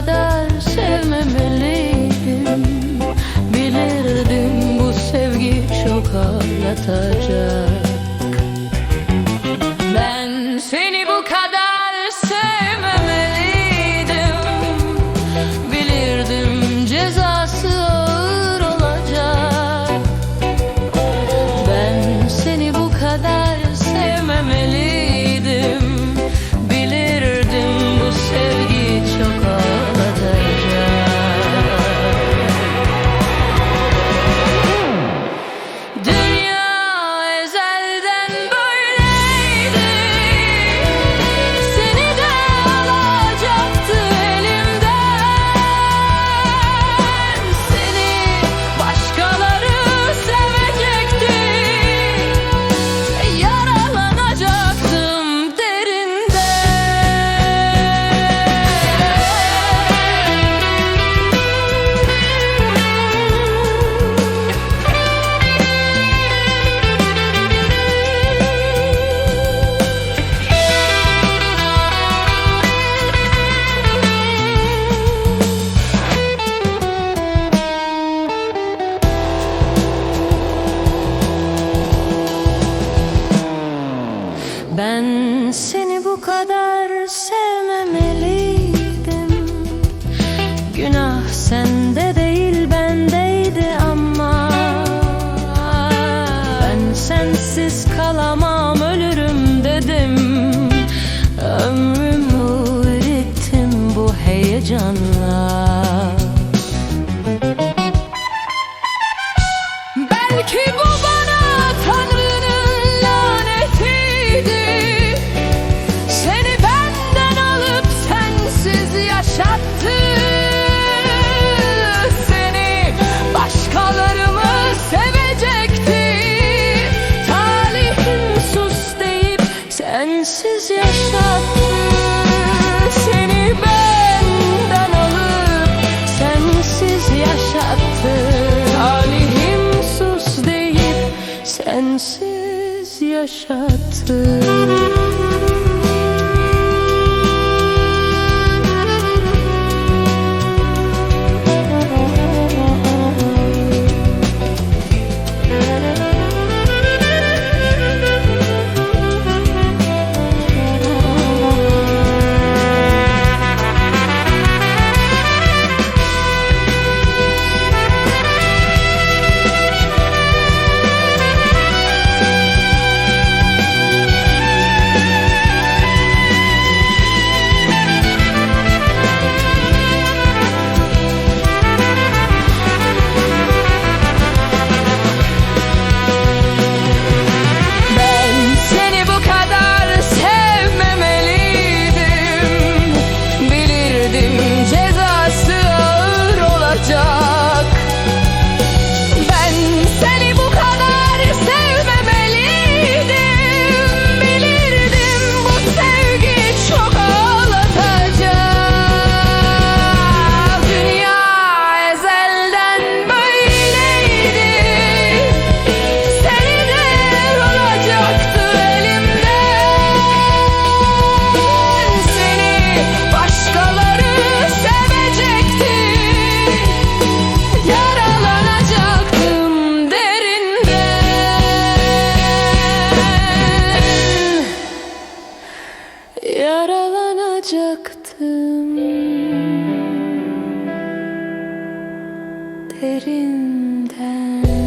kadar sevmemeliydim. Bilirdim bu sevgi çok ağlatacak Ben seni bu kadar sevmemeliydim. Bilirdim cezası ağır olacak. Ben seni bu kadar sevmemeliydim. keep on yaşattı gözlerinden.